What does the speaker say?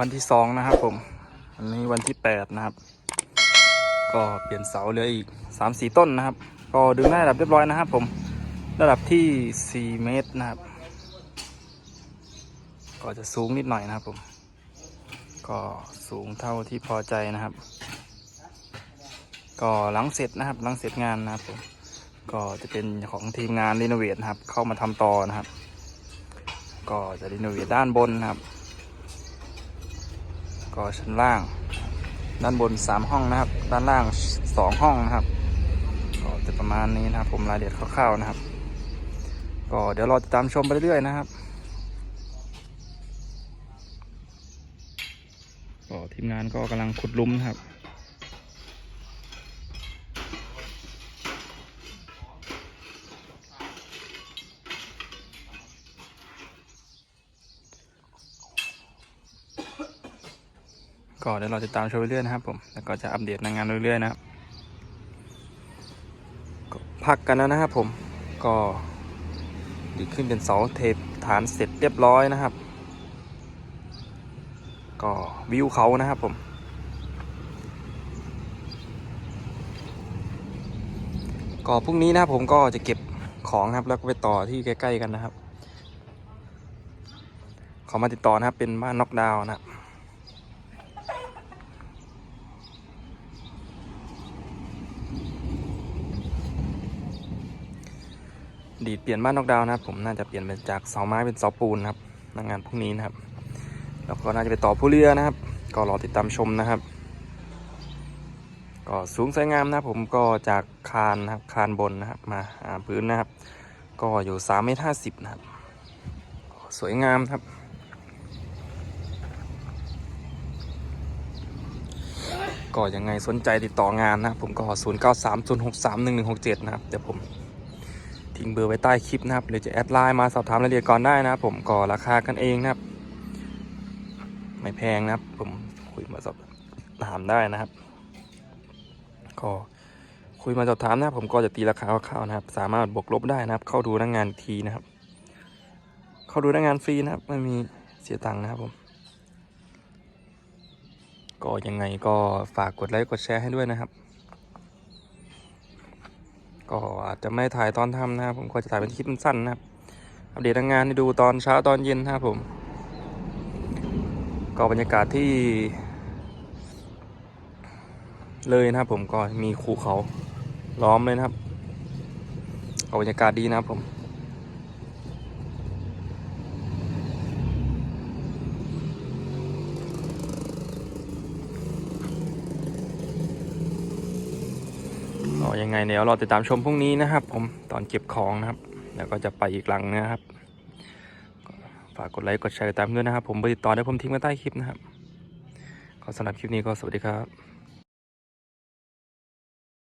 วันที่สองนะครับผมวันนี้วันที่แปดนะครับ ก็เปลี่ยนเสาเหลืออีกสามสี่ต้นนะครับ ก็ดึงได้ระดับเรียบร้อยนะครับผม ระดับที่สี่เมตรนะครับ ก็จะสูงนิดหน่อยนะครับผม ก็สูงเท่าที่พอใจนะครับ ก็หลังเสร็จนะครับ หลังเสร็จงานนะครับผม ก็จะเป็นของทีมงานรีโนเวทนะครับ เข้ามาทำต่อนะครับ ก็จะรีโนเวทด้านบนนะครับ ก็ชั้นล่าง ด้านบน 3 ห้องนะครับ ด้านล่าง 2 ห้องนะครับก็จะประมาณนี้นะครับ ผมรายละเอียดคร่าวๆนะครับ ก็เดี๋ยวเราจะตามชมไปเรื่อยๆนะครับก็ทีมงานก็กำลังขุดลุมนะครับ ก็เดี๋ยวเราติดตามชมไปเรื่อยนะครับผมแล้วก็จะอัปเดตงานเรื่อยๆนะครับพักกันแล้วนะครับผมก็ดีขึ้นเป็นเสาเทปฐานเสร็จเรียบร้อยนะครับ ก็วิวเขานะครับผม ก็พรุ่งนี้นะครับผมก็จะเก็บของครับแล้วก็ไปต่อที่ใกล้ๆกันนะครับ ขอมาติดต่อนะครับเป็นบ้านน็อกดาวน์นะครับ ดีดเปลี่ยนบ้านนอกดาวนะครับ ผมน่าจะเปลี่ยนเป็นจากเสาไม้เป็นเสาปูนนะครับนงานพรุ่งนี้นะครับ แล้วก็น่าจะไปต่อผู้เรือนะครับ ก็รอติดตามชมนะครับ ก็สูงสวยงามนะครับผมก็จากคานนะครับคานบนนะครับมาหาพื้นนะครับ ก็อยู่3เมตรห้าสิบนะครับ สวยงามครับก็ยังไงสนใจติดต่องานนะผมก็ 0 9 3 0 6 3 1 1 6 7 นะครับ เดี๋ยวผม ทิ้งเบอร์ไว้ใต้คลิปนะครับหรือจะแอดไลน์มาสอบถามรายละเอียดก่อนได้นะครับผมก็ราคากันเองนะครับ ไม่แพงนะครับ ผมคุยมาสอบถามได้นะครับ ก็คุยมาสอบถามนะครับผมก็จะตีราคาคร่าวๆนะครับ สามารถบวกลบได้นะครับ เข้าดูหน้างงานทีนะครับ เข้าดูหน้างงานฟรีนะครับไม่มีเสียตังค์นะครับผม ก็ยังไงก็ฝากกดไลค์กดแชร์ให้ด้วยนะครับ ก็อาจจะไม่ถ่ายตอนทำนะครับผมก็จะถ่ายเป็นคลิปสั้นนะครับ อัปเดตงานให้ดูตอนเช้าตอนเย็นนะครับผม ก็บรรยากาศที่ เลยนะครับผมก็มีภูเขาล้อมเลยนะครับก็บรรยากาศดีนะครับผม ก็ ยังไงเดี๋ยวเราติดตามชมพรุ่งนี้นะครับ ผมตอนเก็บของนะครับ แล้วก็จะไปอีกหลังนะครับฝากกดไลค์กดแชร์ตามด้วยนะครับ ผมเบอร์ติดต่อได้ผมทิ้งไว้ใต้คลิปนะครับขอสำหรับคลิปนี้ก็สวัสดีครับ